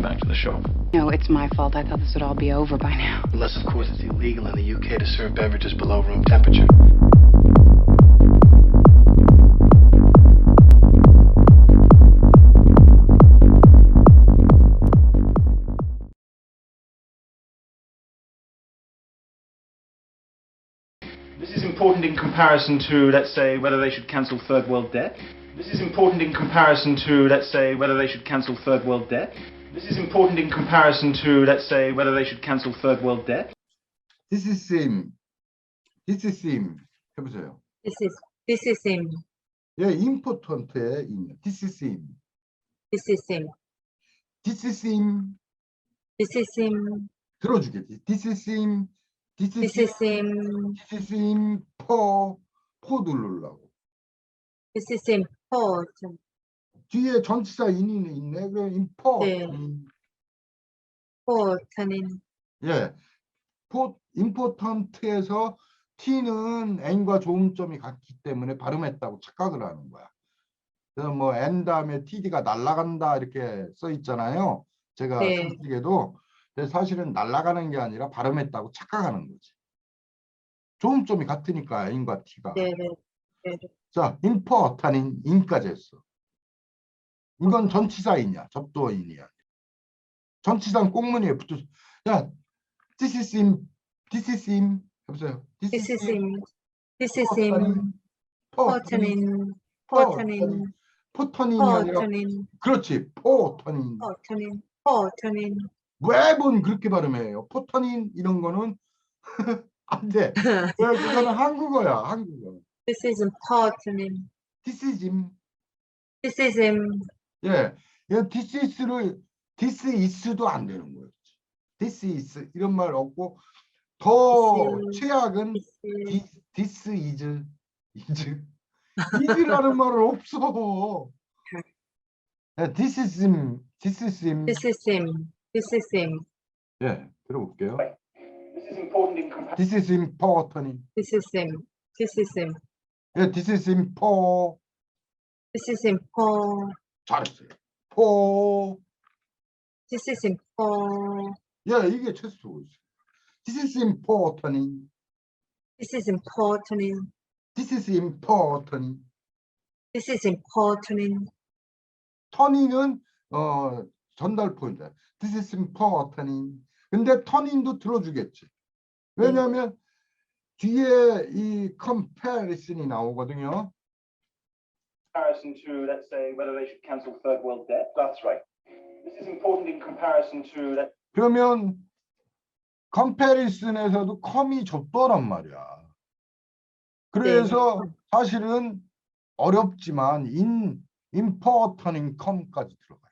going back to the shop. No, it's my fault. I thought this would all be over by now. Unless, of course, it's illegal in the UK to serve beverages below room temperature. This is important in comparison to, let's say, whether they should cancel third world debt. This is important in comparison to, let's say, whether they should cancel third world debt. This is important in comparison to, let's say, whether they should cancel third world debt. This is him. This is him. 해보세요. This is this is him. 예, important에 있는. This is him. This is him. This is him. This is him. 들어주겠지. This is him. This is This is him. This is him. 포. 포 누르려고. This is him. Oh, 좀. 뒤에 전치사 인이 있네. 그 import. 네. oh, turning. 예. 포 important에서 t는 n과 조음점이 같기 때문에 발음했다고 착각을 하는 거야. 그래서 뭐 n 다음에 td가 날아간다 이렇게 써 있잖아요. 제가 네. 솔직에도 근데 사실은 날아가는 게 아니라 발음했다고 착각하는 거지. 조음점이 같으니까 n과 t가. 네, 네. 네. 네. 자, important인 인까지 했어. 이건 전치사이냐, 접두어이냐. 전치사는 꽁무니에 붙어. 야, this is him, this is him. 해보세요. This is him. This is him. 포, Oh, turning. 포, Oh, turning. 포터닝이 Oh, 아니라. 그렇지. Oh, turning. Oh, turning. 매번 그렇게 발음해요. 포터닝 이런 거는 안 돼. 왜 그거는 한국어야, 한국어. This is. Oh, turning. This is him. This is him. 예, 이 this is를 this is도 안 되는 거예요. this is 이런 말 없고 더 This 최악은 This is. this, this is is is라는 말은 없어. 예, this is him, this is him. This is him. This is him. 예, 들어볼게요. This is important in comparison. This is important. This is him. This is him. 예, this is important. This is. Oh, 잘했어요. for this is. Oh, 예, 이게 최소. This is important. this is important. This is important. This is important. 터닝은 어 전달 포인트. This is important. 근데 터닝도 들어주겠지. 왜냐하면 뒤에 이 comparison이 나오거든요. Comparison to, let's say, whether they should cancel third world debt. That's right. This is important in comparison to, let 그러면 comparison에서도 com이 접도란 말이야. 그래서 사실은 어렵지만 in important인 com까지 들어가요.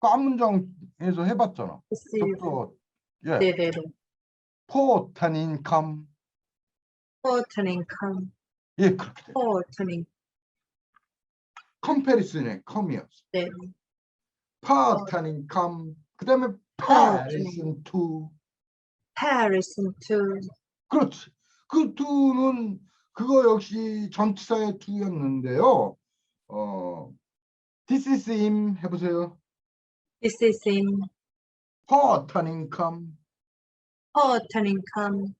꽉 문장에서 해봤잖아. 접도 예, 네, 네, 네. important인 Important come. 예 그렇게 돼. Important. comparison의 com이었어. 네. part인 com 그다음에 comparison to Paris to. 그렇지. 그 to는 그거 역시 전치사의 to였는데요. 어, this is him 해보세요. This is him. part인 com Important come.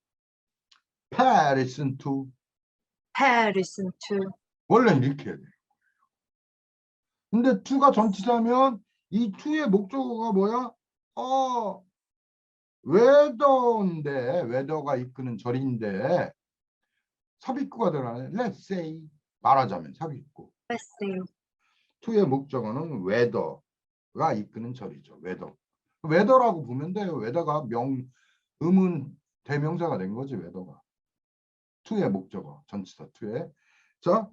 Comparison to Paris to. 원래 이렇게 해야 돼요. 근데 to가 전치사면 이 to의 목적어가 뭐야? 어, 웨더인데 웨더가 이끄는 절인데 삽입구가 들어가네. Let's say 말하자면 삽입구. Let's see. to의 목적어는 웨더가 이끄는 절이죠. 웨더. 웨더라고 보면 돼요. 웨더가 명 음은 대명사가 된 거지 웨더가. To의 목적어 전치사 to의 자,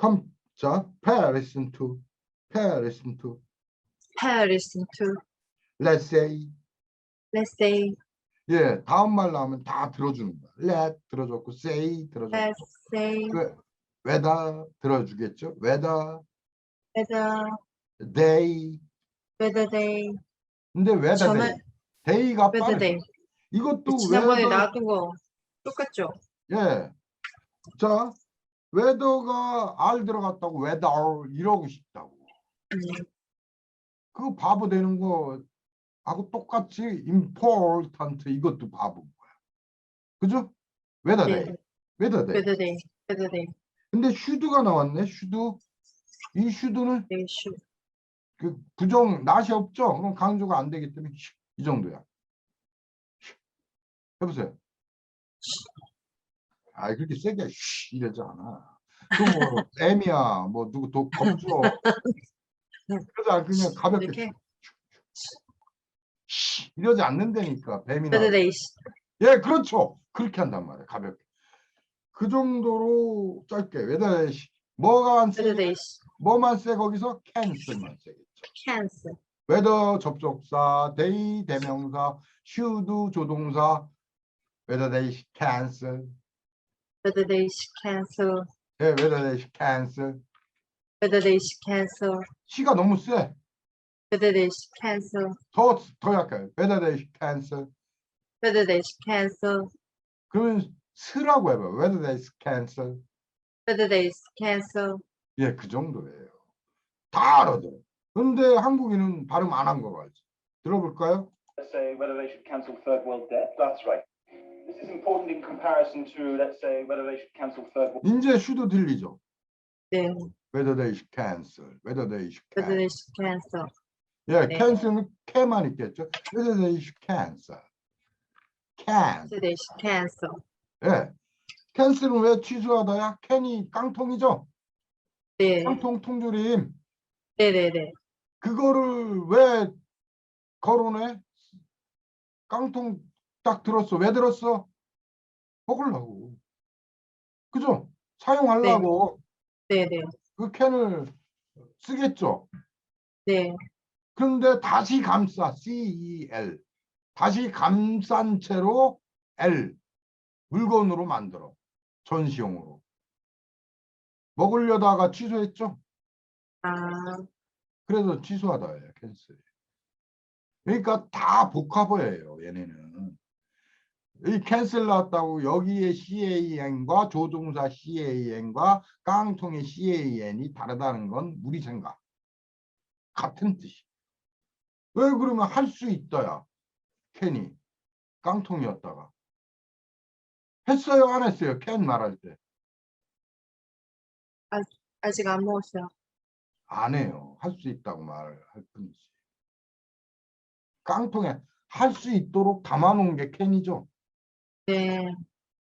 come 자, Paris to Paris to Paris to. let's say Let's say. 예, 다음 말 나오면 다 들어주는 거야. let 들어줬고 say 들어줬고 Let's say. 왜- whether 들어주겠죠. whether Whether. they Whether they. 근데 whether 저는 they day가 빠르. 이것도 지난번에 나왔던 거 똑같죠? 예. 자, whether가 r 들어갔다고 whether 이러고 싶다고. 음. 그 바보 되는 거 하고 똑같이 important 이것도 바보인 거야. 그죠? whether 네. they, whether they. whether they, whether they, 근데 should가 나왔네. should. 이 should는 they should. 그 부정 낫이 없죠. 그럼 강조가 안 되기 때문에 슈, 이 정도야. 슈. 해보세요. 아 그렇게 세게 슈 이러지 않아. 그뭐 애미야 뭐 누구 도 겁줘. 그러자 그냥 가볍게 이렇게 슈 이러지 않는다니까 뱀이나. whether they, sh- 예 그렇죠. 그렇게 한단 말이야 가볍게. 그 정도로 짧게 왜다 뭐가 안 whether 세? they sh- 뭐만 세 거기서 cancel만 세겠죠. cancel, whether 접속사, they 대명사, should 조동사, whether they should cancel, whether they should cancel, 예, whether they should cancel. whether they should cancel, 시가 너무 세. whether they should cancel, 더, 더 약해. whether they should cancel. whether they should cancel, 그러면 스라고 해봐. whether they should cancel. whether they should cancel. 예, 그 정도예요. 다 알아들어. 근데 한국인은 발음 안 한 거 알지? 들어볼까요? Let's say whether they should cancel third world debt. That's right. This is important in comparison to, let's say, whether they should cancel third world. 이제 should 들리죠? 네, whether they should cancel. whether they should whether cancel. they should cancel. 예, 네. cancel은 can만 있겠죠? whether they should cancel. can. whether they should cancel. 예. 캔슬은 왜 취소하다야? 캔이 깡통이죠? 네, 깡통 통조림. 네, 네, 네. 그거를 왜 거론해? 깡통 딱 들었어. 왜 들었어? 먹으려고. 그죠? 사용하려고 네, 네, 그 캔을 쓰겠죠. 네, 그런데 다시 감싸. CEL. 다시 감싼 채로 L. 물건으로 만들어. 전시용으로. 먹으려다가 취소했죠. 아, 그래서 취소하다예요, 캔슬. 그러니까 다 복합어예요, 얘네는. 이 캔슬 나왔다고 여기에 CAN과 조동사 CAN과 깡통의 CAN이 다르다는 건 우리 생각. 같은 뜻이. 왜 그러면 할 수 있다야, 캔이. 깡통이었다가. 했어요, 안 했어요, 캔 말할 때. 아직 안 먹었어요. 안 해요. 할 수 있다고 말할 뿐이지. 깡통에 할 수 있도록 담아놓은 게 캔이죠. 네,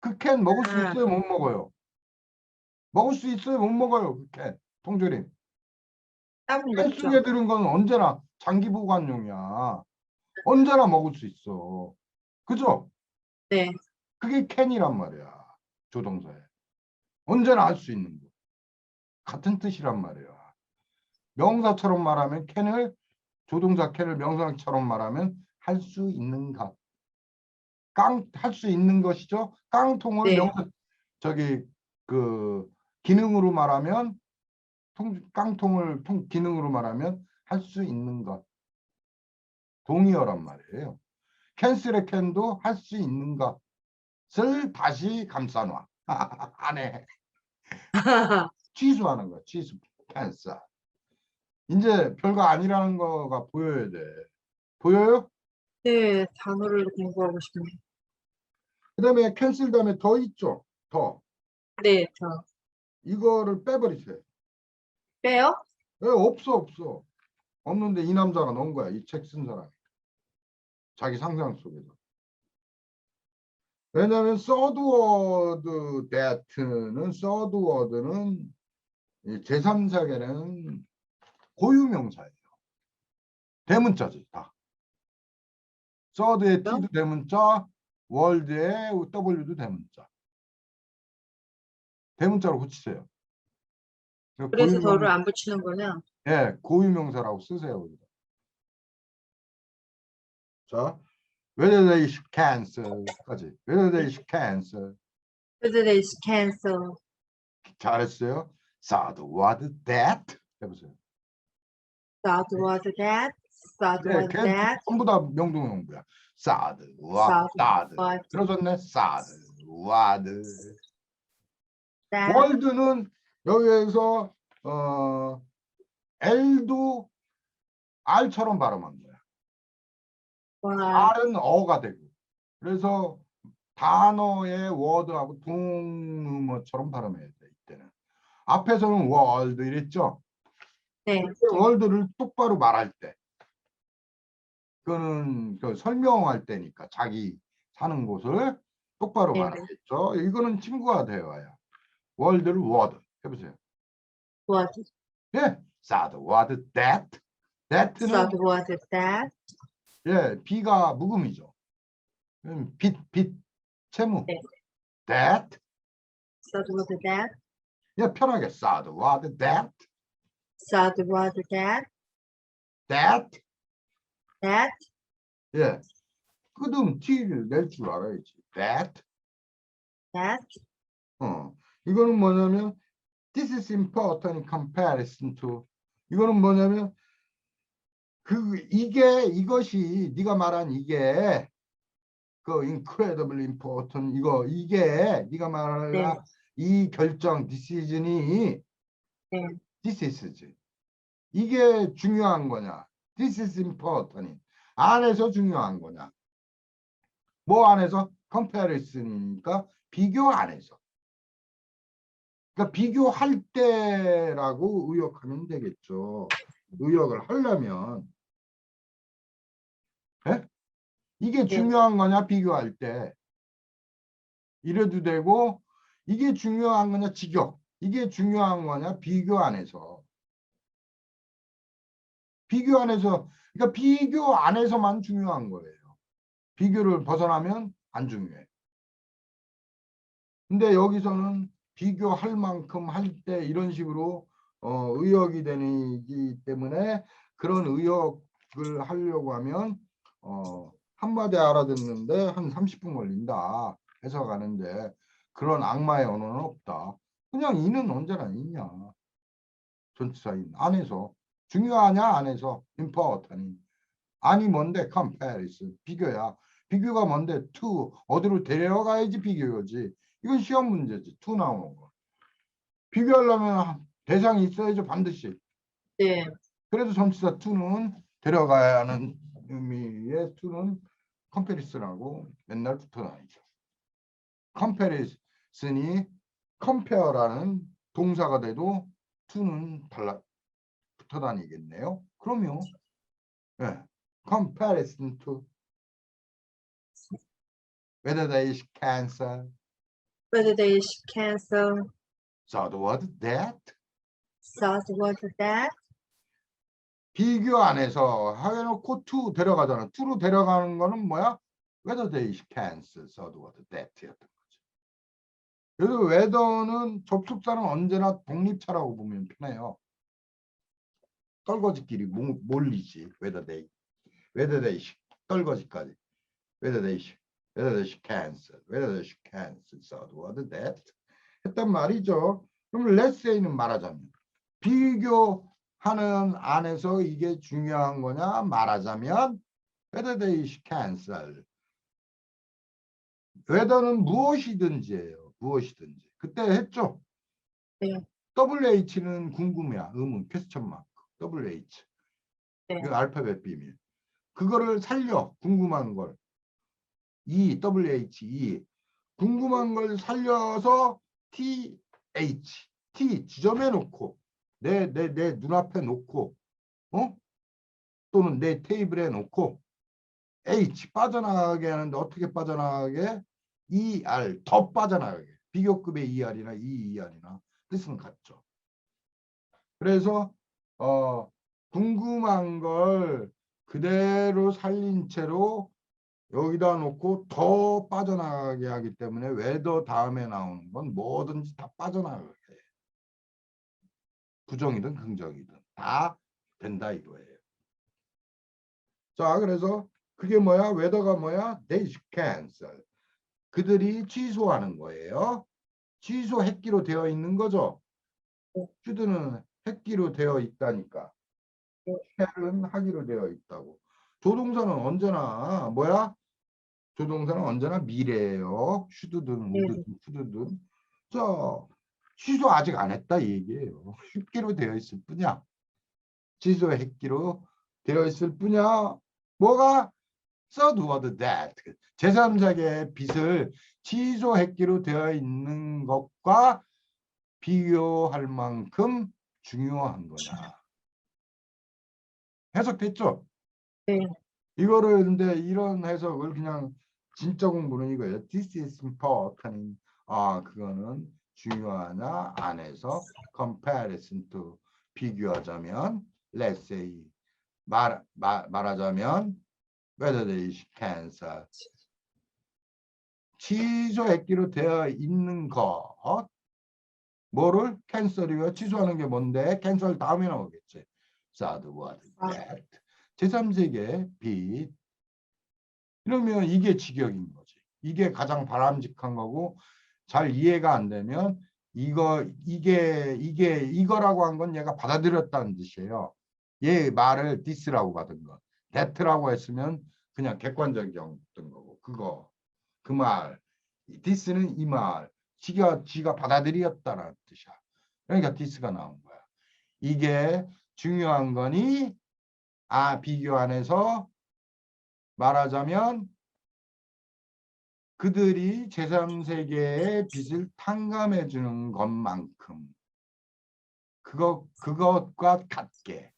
그캔 먹을 수 아. 있어요? 못 먹어요? 먹을 수 있어요? 못 먹어요? 그 캔. 통조림. 캔. 속에 들은 건 언제나 장기 보관용이야. 언제나 먹을 수 있어. 그죠? 네, 그게 캔이란 말이야. 조동사에. 언제나 할 수 있는 거. 같은 뜻이란 말이야. 명사처럼 말하면 캔을 조동사 캔을 명사처럼 말하면 할 수 있는 것. 깡할 수 있는 것이죠. 깡통을 네. 명사 저기 그 기능으로 말하면 통 깡통을 통 기능으로 말하면 할 수 있는 것. 동의어란 말이에요. 캔슬의 캔도 할 수 있는 것을 다시 감싸놔. 안 해. 취소하는 거야. 취소. 캔슬. 이제 별거 아니라는 거가 보여야 돼. 보여요? 네, 단어를 공부하고 싶네요. 그다음에 캔슬 다음에 더 있죠. 더. 네, 저 이거를 빼버리세요. 빼요? 왜 없어 없어. 없는데 이 남자가 넣은 거야. 이 책 쓴 사람이. 자기 상상 속에서. 왜냐하면 that는 third word는 제3세계는 고유명사예요. 대문자지 다. Third의 t도 대문자, world의 w도 대문자. 대문자로 고치세요. 그래서 고유명- 덜을 안 붙이는구나. 예, 고유명사라고 쓰세요. 자, whether they should cancel까지. whether they should cancel. whether they should cancel, 잘했어요. sad was that 해보세요. that was that, that 네, 걔 that, 전부 다 was sad that. was 들어졌네. was. that, 월드는 여기에서 어 L도 R처럼 발음한 거야. was, R은 어가 되고. 그래서 단어의 워드하고 동음어처럼 발음해야 돼, 이때는. 앞에서는 월드 이랬죠? 네, 월드를 똑바로 말할 때. 그거는 그 설명할 때니까 자기 사는 곳을 똑바로 네. 말하겠죠. 이거는 친구가 되어야. 월드를 워드 해보세요. was, 예, sad, what, that. that는 thought was that, 예, 비가 묵음이죠. 음, 빚, 빚, 채무. 네. that. thought was that, 예, 편하게 sad, what, that. thought was that, that. That, 예. 끄듬 T를 낼 줄 알아야지. that. that, 어. 이거는 뭐냐면 this is important in comparison to 이거는 뭐냐면 그 이게 이것이 네가 말한 이게 그 incredibly important 이거 이게 네가 말한 네. 이 결정 decision이 네. this is 이게 중요한 거냐 this is important. 안에서 중요한 거냐? 뭐 안에서? comparison이니까 비교 안에서. 그러니까 비교할 때라고 의역하면 되겠죠. 의역을 하려면. 예? 이게 중요한 거냐? 비교할 때. 이래도 되고 이게 중요한 거냐? 직역. 이게 중요한 거냐? 비교 안에서 비교 안에서 그러니까 비교 안에서만 중요한 거예요. 비교를 벗어나면 안 중요해. 근데 여기서는 비교할 만큼 할 때 이런 식으로 어, 의역이 되기 때문에 그런 의역을 하려고 하면 어, 한마디 알아듣는데 한 30분 걸린다 해석하는데 그런 악마의 언어는 없다. 그냥 이는 언제나 있냐. 전치사 인 안에서 중요하냐 안에서 important 아니 뭔데 comparison 비교야. 비교가 뭔데 to 어디로 데려가야지 비교지. 이건 시험 문제지. to 나오는 거. 비교하려면 대상이 있어야죠 반드시. 네, 그래서 전치사 to는 데려가야 하는 의미의 to는 comparison하고 맨날 붙어 다니죠. comparison이 compare라는 동사가 돼도 to는 달라 붙어 다니겠네요. 그럼요. 예. comparison to whether they is cancer, whether they should cancel, third word that thought was that, 비교 안에서 해놓고 to 데려가잖아. to로 데려가는 거는 뭐야? whether they is cancer, third word that였던 거죠. 그래서 whether는 접속사는 언제나 독립차라고 보면 편해요. 떨거지끼리 모- 몰리지. whether they, whether they should, 떨거지까지. whether they should, whether they should cancel, whether they should cancel, third word that 했단 말이죠. 그럼 let's say는 말하자면 비교하는 안에서 이게 중요한 거냐 말하자면 whether they should cancel whether는 무엇이든지예요. 무엇이든지. 그때 했죠. 네. WH는 궁금해야. 의문 퀘스천 마크. WH. 네. 그 알파벳 비밀. 그거를 살려. 궁금한 걸. E, WH, E. 궁금한 걸 살려서 TH. T 지점해 놓고 내 내 내 눈앞에 놓고 어? 또는 내 테이블에 놓고 H 빠져나가게 하는데 어떻게 빠져나가게? ER 더 빠져나가게. 비교급의 ER이나 EER이나 뜻은 같죠. 그래서 어 궁금한 걸 그대로 살린 채로 여기다 놓고 더 빠져나가게 하기 때문에 외더 다음에 나오는 건 뭐든지 다 빠져나가게 해. 부정이든 긍정이든 다 된다 이거예요. 자 그래서 그게 뭐야? 외더가 뭐야? They cancel. 그들이 취소하는 거예요. 취소 했기로 되어 있는 거죠. should는 했기로 되어 있다니까. shall은 하기로 되어 있다고. 조동사는 언제나 뭐야? 조동사는 언제나 미래예요. should든 네. would든 could든. 자 취소 아직 안 했다 이 얘기예요. 했기로 되어 있을 뿐이야. 취소했기로 되어 있을 뿐이야. 뭐가 third word that 제3세계의 빚을 취소했기로 되어 있는 것과 비교할 만큼 중요한 거냐. 해석됐죠? 네. 이거를 근데 이런 해석을 그냥 진짜 공부는 이거예요. This is important. 아 그거는 중요하냐 안에서 comparison to 비교하자면 let's say 말, 말 말하자면 whether they should cancel 취소했기로 되어 있는 것 뭐를? 캔슬이요. 취소하는 게 뭔데? 캔슬 다음에 나오겠지. sad word 아. that 제3세계 빚 이러면 이게 직역인 거지. 이게 가장 바람직한 거고 잘 이해가 안 되면 이거 이게 이게 이거라고 한 건 얘가 받아들였다는 뜻이에요. 얘 말을 디스라고 받은 거. that라고 했으면 그냥 객관적이었던 거고. 그거. 그 말. 디스는 이 말 지가 지가 받아들였다라는 뜻이야. 그러니까 디스가 나온 거야. 이게 중요한 거니 아 비교 안에서 말하자면 그들이 제3세계의 빚을 탕감해 주는 것만큼 그것 그것과 같게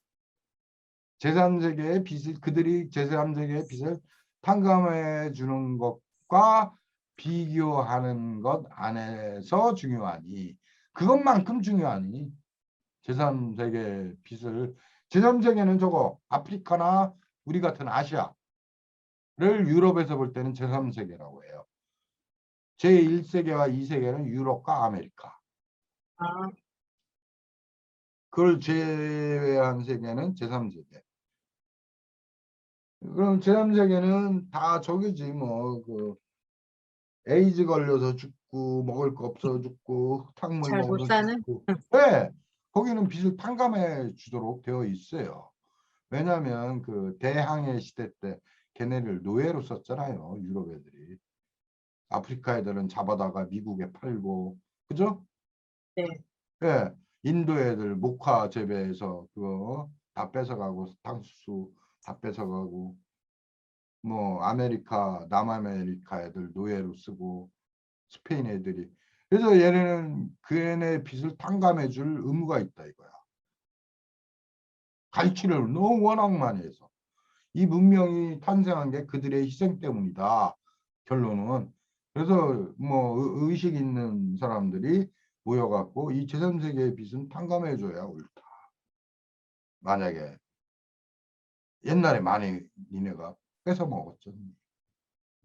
제3세계의 빚을 그들이 제3세계의 빚을 탕감해 주는 것과 비교하는 것 안에서 중요하니 그것만큼 중요하니 제3세계 빚을 제3세계는 저거 아프리카나 우리 같은 아시아를 유럽에서 볼 때는 제3세계라고 해요. 제1세계와 2세계는 유럽과 아메리카. 아, 그걸 제외한 세계는 제3세계. 그럼 제3세계는 다 저기지 뭐 그 에이즈 걸려서 죽고 먹을 거 없어 죽고 흙탕물 잘 못 먹어서 사는? 죽고. 네, 거기는 빚을 탕감해 주도록 되어 있어요. 왜냐하면 그 대항해 시대 때 걔네를 노예로 썼잖아요. 유럽 애들이. 아프리카 애들은 잡아다가 미국에 팔고 그죠? 네. 예, 인도 애들 목화 재배해서 그거 다 뺏어가고 탕수수 다 뺏어가고 뭐 아메리카 남아메리카 애들 노예로 쓰고 스페인 애들이 그래서 얘네는 그 애네 빚을 탕감해 줄 의무가 있다 이거야. 갈취를 너무 워낙 많이 해서 이 문명이 탄생한 게 그들의 희생 때문이다. 결론은 그래서 뭐 의- 의식 있는 사람들이 모여갖고 이 제3세계의 빚은 탕감해줘야 옳다. 만약에 옛날에 많이 니네가 뺏어 먹었죠.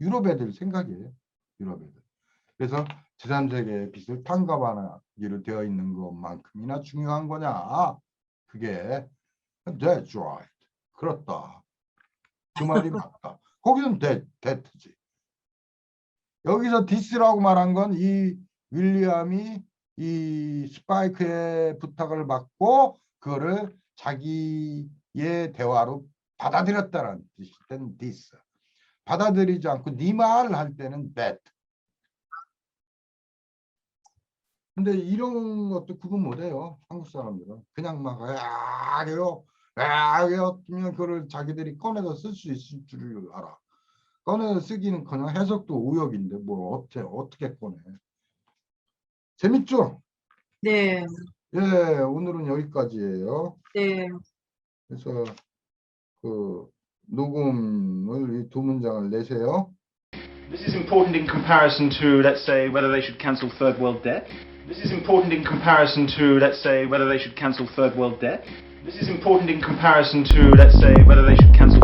유럽 애들 생각이에요. 유럽 애들. 그래서 제3세계의 빚을 탕감하기로 되어 있는 것만큼이나 중요한 거냐. 그게 that's right. 그렇다. 그 말이 맞다. 거기는 that, that지. 여기서 디스라고 말한 건 이 윌리엄이 이 스파이크의 부탁을 받고 그거를 자기의 대화로 받아들였다는 뜻이 된 디스. 받아들이지 않고 네말할 때는 that. 근데 이런 것도 구분 못해요. 한국 사람들은 그냥 막 야래요, 야래요 하면 그걸 자기들이 꺼내서 쓸 수 있을 줄 알아. 꺼내서 쓰기는커녕 해석도 오역인데 뭐 어떻게 어떻게 꺼내? 재밌죠? 네, 예, 오늘은 여기까지예요. 네, 그래서 그 녹음을 이 두 문장을 내세요. This is important in comparison to, let's say, whether they should cancel third world debt. This is important in comparison to, let's say, whether they should cancel third world debt. This is important in comparison to, let's say, whether they should cancel